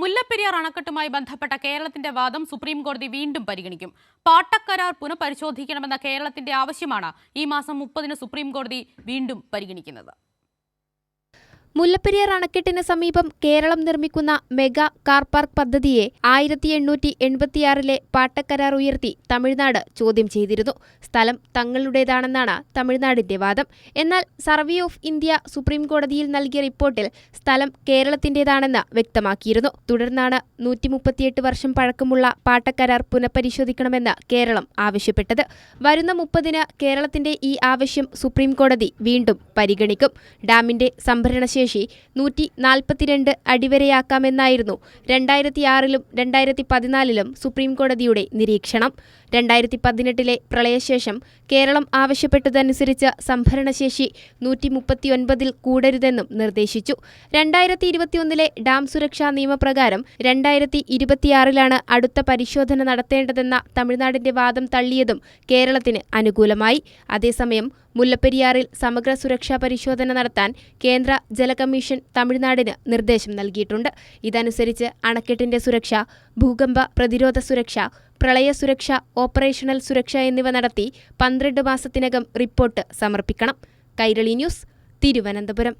മുല്ലപ്പെരിയാർ അണക്കെട്ടുമായി ബന്ധപ്പെട്ട കേരളത്തിന്റെ വാദം സുപ്രീം കോടതി വീണ്ടും പരിഗണിക്കും. പാട്ടക്കരാർ പുനഃപരിശോധിക്കണമെന്ന കേരളത്തിന്റെ ആവശ്യമാണ് ഈ മാസം മുപ്പതിന് സുപ്രീം കോടതി വീണ്ടും പരിഗണിക്കുന്നത്. മുല്ലപ്പെരിയാർ അണക്കെട്ടിന് സമീപം കേരളം നിർമ്മിക്കുന്ന മെഗാ കാർ പാർക്ക് പദ്ധതിയെ ആയിരത്തി എണ്ണൂറ്റി എൺപത്തിയാറിലെ പാട്ടക്കരാർ ഉയർത്തി തമിഴ്നാട് ചോദ്യം ചെയ്തിരുന്നു. സ്ഥലം തങ്ങളുടേതാണെന്നാണ് തമിഴ്നാടിന്റെ വാദം. എന്നാൽ സർവേ ഓഫ് ഇന്ത്യ സുപ്രീം കോടതിയിൽ നൽകിയ റിപ്പോർട്ടിൽ സ്ഥലം കേരളത്തിന്റേതാണെന്ന് വ്യക്തമാക്കിയിരുന്നു. തുടർന്നാണ് നൂറ്റി മുപ്പത്തിയെട്ട് വർഷം പഴക്കമുള്ള പാട്ടക്കരാർ പുനഃപരിശോധിക്കണമെന്ന് കേരളം ആവശ്യപ്പെട്ടത്. വരുന്ന മുപ്പതിന് കേരളത്തിന്റെ ഈ ആവശ്യം സുപ്രീം കോടതി വീണ്ടും പരിഗണിക്കും. ഡാമിന്റെ സംഭരണശേഷി നൂറ്റി നാൽപ്പത്തിരണ്ട് അടിവരെയാക്കാമെന്നായിരുന്നു രണ്ടായിരത്തി ആറിലും രണ്ടായിരത്തി പതിനാലിലും സുപ്രീംകോടതിയുടെ നിരീക്ഷണം. രണ്ടായിരത്തി പതിനെട്ടിലെ പ്രളയശേഷം കേരളം ആവശ്യപ്പെട്ടതനുസരിച്ച് സംഭരണശേഷി നൂറ്റി മുപ്പത്തിയൊൻപതിൽ കൂടരുതെന്നും നിർദ്ദേശിച്ചു. രണ്ടായിരത്തി ഇരുപത്തിയൊന്നിലെ ഡാം സുരക്ഷാ നിയമപ്രകാരം രണ്ടായിരത്തി ഇരുപത്തിയാറിലാണ് അടുത്ത പരിശോധന നടത്തേണ്ടതെന്ന തമിഴ്നാടിന്റെ വാദം തള്ളിയതും കേരളത്തിന് അനുകൂലമായി. അതേസമയം മുല്ലപ്പെരിയാറിൽ സമഗ്ര സുരക്ഷാ പരിശോധന നടത്താൻ കേന്ദ്ര ജല കമ്മീഷൻ തമിഴ്നാടിന് നിർദ്ദേശം നൽകിയിട്ടുണ്ട്. ഇതനുസരിച്ച് അണക്കെട്ടിന്റെ സുരക്ഷ ഭൂകമ്പ പ്രതിരോധ സുരക്ഷ പ്രളയ സുരക്ഷ ഓപ്പറേഷണൽ സുരക്ഷ എന്നിവ നടത്തി പന്ത്രണ്ട് മാസത്തിനകം റിപ്പോർട്ട് സമർപ്പിക്കണം. കൈരളി ന്യൂസ് തിരുവനന്തപുരം.